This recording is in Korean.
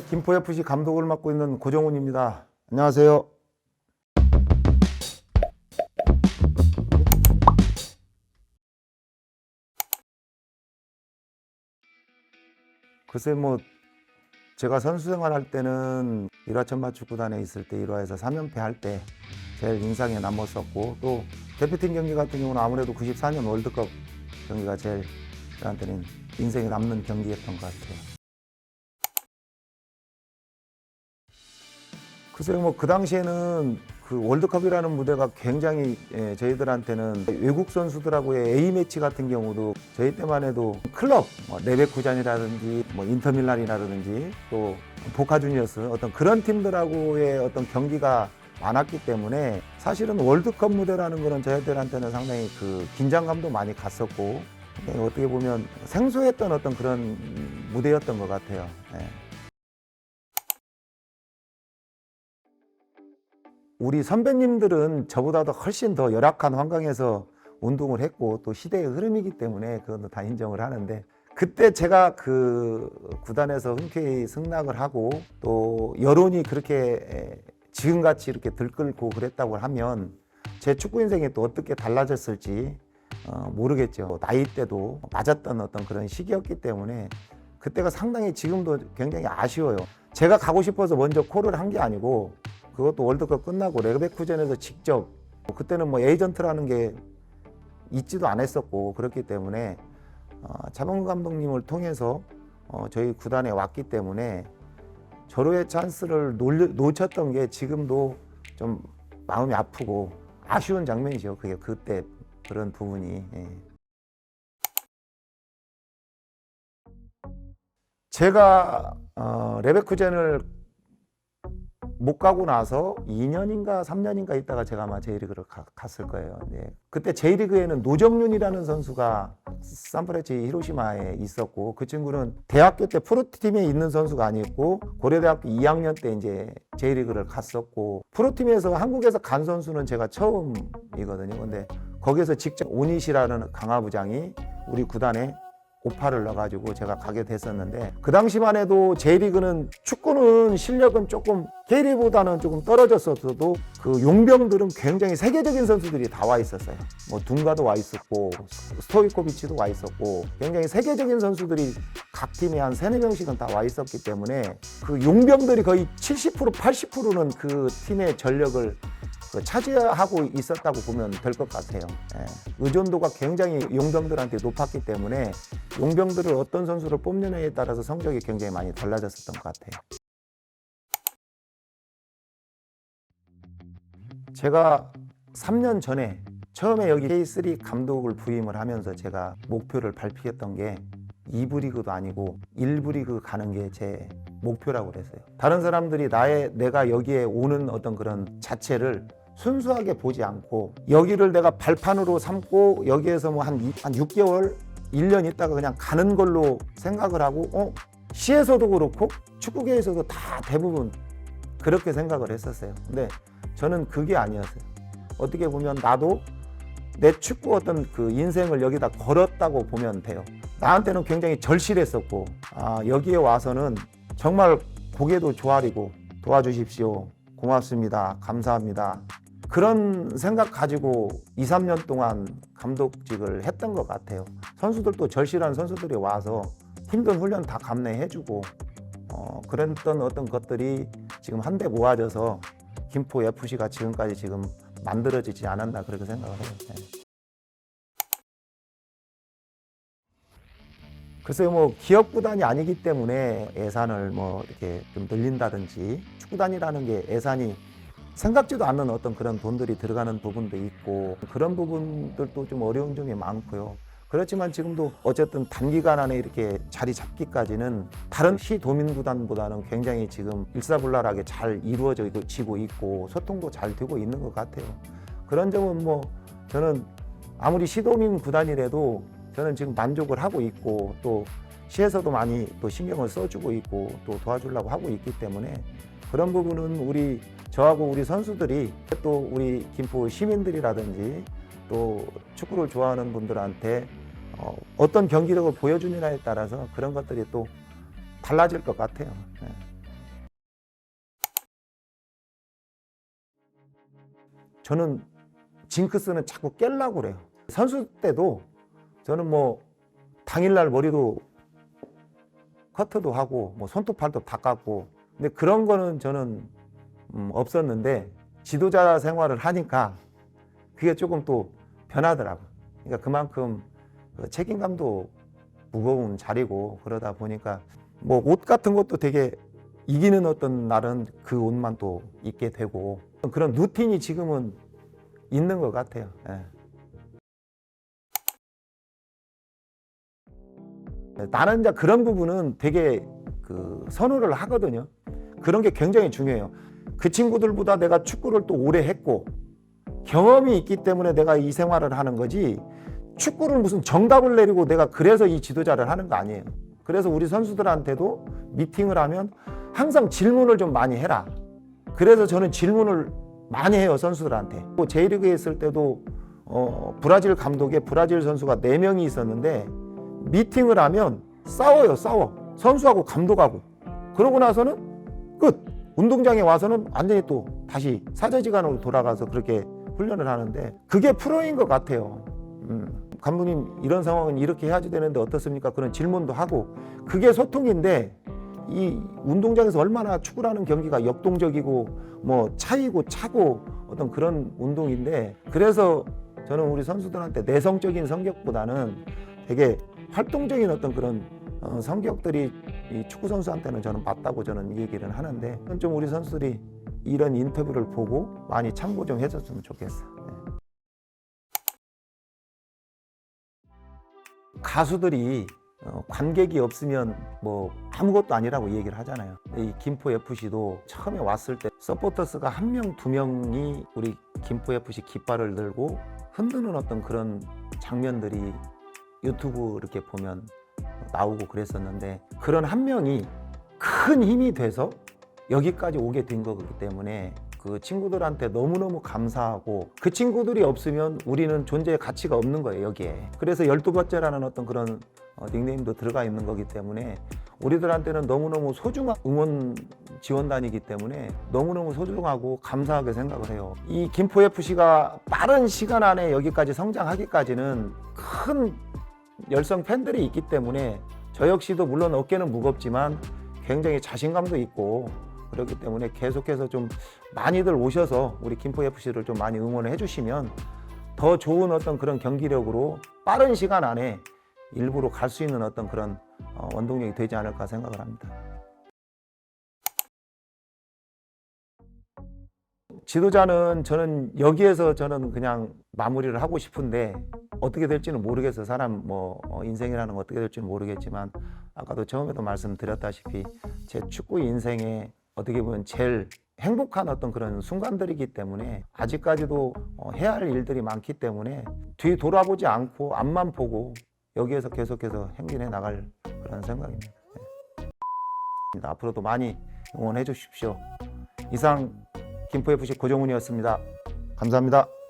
김포 FC 감독을 맡고 있는 고정훈입니다. 안녕하세요. 글쎄 뭐 제가 선수 생활할 때는 일화 천마 축구단에 있을 때 1화에서 3연패 할 때 제일 인상에 남았었고 또 대표팀 경기 같은 경우는 아무래도 94년 월드컵 경기가 제일 저한테는 인생에 남는 경기였던 것 같아요. 글쎄요, 뭐 그 당시에는 그 월드컵이라는 무대가 굉장히 예, 저희들한테는 외국 선수들하고의 A 매치 같은 경우도 저희 때만 해도 클럽, 뭐 레베쿠잔이라든지 뭐 인터밀란이라든지 또 보카 주니어스 어떤 그런 팀들하고의 어떤 경기가 많았기 때문에 사실은 월드컵 무대라는 거는 저희들한테는 상당히 그 긴장감도 많이 갔었고 예, 어떻게 보면 생소했던 어떤 그런 무대였던 것 같아요. 예. 우리 선배님들은 저보다도 훨씬 더 열악한 환경에서 운동을 했고 또 시대의 흐름이기 때문에 그건 다 인정을 하는데 그때 제가 그 구단에서 흔쾌히 승낙을 하고 또 여론이 그렇게 지금같이 이렇게 들끓고 그랬다고 하면 제 축구 인생이 또 어떻게 달라졌을지 어, 모르겠죠. 나이 때도 맞았던 어떤 그런 시기였기 때문에 그때가 상당히 지금도 굉장히 아쉬워요. 제가 가고 싶어서 먼저 콜을 한 게 아니고 그것도 월드컵 끝나고 레베쿠젠에서 직접 그때는 뭐 에이전트라는 게 있지도 않았었고 그렇기 때문에 어, 차범근 감독님을 통해서 어, 저희 구단에 왔기 때문에 절호의 찬스를 놀, 놓쳤던 게 지금도 좀 마음이 아프고 아쉬운 장면이죠. 그게 그때 그런 부분이. 예. 제가 어, 레베쿠젠을 못 가고 나서 2년인가 3년인가 있다가 제가 아마 J리그를 가- 갔을 거예요. 네. 그때 J리그에는 노정윤이라는 선수가 산프레치 히로시마에 있었고 그 친구는 대학교 때 프로팀에 있는 선수가 아니었고 고려대학교 2학년 때 이제 J리그를 갔었고 프로팀에서 한국에서 간 선수는 제가 처음이거든요. 근데 거기서 직접 오니시라는 강화부장이 우리 구단에 오파를 넣어가지고 제가 가게 됐었는데 그 당시만 해도 J리그는 축구는 실력은 조금 K리그보다는 조금 떨어졌어도 그 용병들은 굉장히 세계적인 선수들이 다 와 있었어요. 뭐 둥가도 와 있었고 스토이코비치도 와 있었고 굉장히 세계적인 선수들이 각 팀에 한 세네 명씩은 다 와 있었기 때문에 그 용병들이 거의 70% 80%는 그 팀의 전력을 그 차지하고 있었다고 보면 될 것 같아요. 예. 의존도가 굉장히 용병들한테 높았기 때문에 용병들을 어떤 선수를 뽑느냐에 따라서 성적이 굉장히 많이 달라졌었던 것 같아요. 제가 3년 전에 처음에 여기 K3 감독을 부임을 하면서 제가 목표를 발표했던 게 2부 리그도 아니고 1부 리그 가는 게 제 목표라고 그랬어요. 다른 사람들이 나의 내가 여기에 오는 어떤 그런 자체를 순수하게 보지 않고 여기를 내가 발판으로 삼고 여기에서 뭐 한 한 6개월, 1년 있다가 그냥 가는 걸로 생각을 하고 어 시에서도 그렇고 축구계에서도 다 대부분 그렇게 생각을 했었어요. 근데 저는 그게 아니었어요. 어떻게 보면 나도 내 축구 어떤 그 인생을 여기다 걸었다고 보면 돼요. 나한테는 굉장히 절실했었고, 아, 여기에 와서는 정말 고개도 조아리고 도와주십시오. 고맙습니다. 감사합니다. 그런 생각 가지고 2, 3년 동안 감독직을 했던 것 같아요. 선수들도 절실한 선수들이 와서 힘든 훈련 다 감내해주고, 어, 그랬던 어떤 것들이 지금 한데 모아져서 김포 FC가 지금까지 지금 만들어지지 않았나 그렇게 생각을 해요. 네. 글쎄요, 뭐 기업 구단이 아니기 때문에 예산을 뭐 이렇게 좀 늘린다든지 축구단이라는 게 예산이 생각지도 않는 어떤 그런 돈들이 들어가는 부분도 있고 그런 부분들도 좀 어려운 점이 많고요. 그렇지만 지금도 어쨌든 단기간 안에 이렇게 자리 잡기까지는 다른 시 도민 구단보다는 굉장히 지금 일사불란하게 잘 이루어지고 있고 소통도 잘 되고 있는 것 같아요. 그런 점은 뭐 저는 아무리 시도민 구단이라도 저는 지금 만족을 하고 있고 또 시에서도 많이 또 신경을 써주고 있고 또 도와주려고 하고 있기 때문에 그런 부분은 우리 저하고 우리 선수들이 또 우리 김포 시민들이라든지 또 축구를 좋아하는 분들한테 어, 어떤 경기력을 보여주느냐에 따라서 그런 것들이 또 달라질 것 같아요. 네. 저는 징크스는 자꾸 깰라고 그래요. 선수 때도 저는 뭐 당일날 머리도 커트도 하고 뭐 손톱 팔도 다 깎고 근데 그런 거는 저는 음, 없었는데 지도자 생활을 하니까 그게 조금 또 변하더라고요. 그러니까 그만큼 그 책임감도 무거운 자리고 그러다 보니까 뭐 옷 같은 것도 되게 이기는 어떤 날은 그 옷만 또 입게 되고 그런 루틴이 지금은 있는 것 같아요. 예. 나는 이제 그런 부분은 되게 그 선호를 하거든요. 그런 게 굉장히 중요해요. 그 친구들보다 내가 축구를 또 오래 했고 경험이 있기 때문에 내가 이 생활을 하는 거지 축구를 무슨 정답을 내리고 내가 그래서 이 지도자를 하는 거 아니에요. 그래서 우리 선수들한테도 미팅을 하면 항상 질문을 좀 많이 해라. 그래서 저는 질문을 많이 해요 선수들한테. 또 J리그에 있을 때도 어, 브라질 감독에 브라질 선수가 4명이 있었는데 미팅을 하면 싸워요 싸워 선수하고 감독하고 그러고 나서는 끝 운동장에 와서는 완전히 또 다시 사제지간으로 돌아가서 그렇게 훈련을 하는데 그게 프로인 것 같아요. 음, 감독님 이런 상황은 이렇게 해야지 되는데 어떻습니까? 그런 질문도 하고 그게 소통인데 이 운동장에서 얼마나 축구라는 경기가 역동적이고 뭐 차이고 차고 어떤 그런 운동인데 그래서 저는 우리 선수들한테 내성적인 성격보다는 되게 활동적인 어떤 그런 어, 성격들이 이 축구 선수한테는 저는 맞다고 저는 얘기를 하는데 좀 우리 선수들이 이런 인터뷰를 보고 많이 참고 좀 해줬으면 좋겠어. 요 가수들이 어, 관객이 없으면 뭐 아무것도 아니라고 얘기를 하잖아요. 이 김포 FC도 처음에 왔을 때 서포터스가 한 명, 두 명이 우리 김포 FC 깃발을 들고 흔드는 어떤 그런 장면들이 유튜브 이렇게 보면 나오고 그랬었는데 그런 한 명이 큰 힘이 돼서 여기까지 오게 된 거기 때문에 그 친구들한테 너무너무 감사하고 그 친구들이 없으면 우리는 존재의 가치가 없는 거예요 여기에. 그래서 열두 번째라는 어떤 그런 어, 닉네임도 들어가 있는 거기 때문에 우리들한테는 너무너무 소중한 응원 지원단이기 때문에 너무너무 소중하고 감사하게 생각을 해요. 이 김포 FC가 빠른 시간 안에 여기까지 성장하기까지는 큰 열성 팬들이 있기 때문에 저 역시도 물론 어깨는 무겁지만 굉장히 자신감도 있고 그렇기 때문에 계속해서 좀 많이들 오셔서 우리 김포 FC를 좀 많이 응원을 해주시면 더 좋은 어떤 그런 경기력으로 빠른 시간 안에 일부로 갈수 있는 어떤 그런 어, 원동력이 되지 않을까 생각을 합니다. 지도자는 저는 여기에서 저는 그냥 마무리를 하고 싶은데 어떻게 될지는 모르겠어요. 사람 뭐 어, 인생이라는 건 어떻게 될지는 모르겠지만 아까도 처음에도 말씀드렸다시피 제 축구 인생에 어떻게 보면 제일 행복한 어떤 그런 순간들이기 때문에 아직까지도 어, 해야 할 일들이 많기 때문에 뒤 돌아보지 않고 앞만 보고 여기에서 계속해서 행진해 나갈 그런 생각입니다. 네. 앞으로도 많이 응원해 주십시오. 이상 김포FC 고정훈이었습니다. 감사합니다.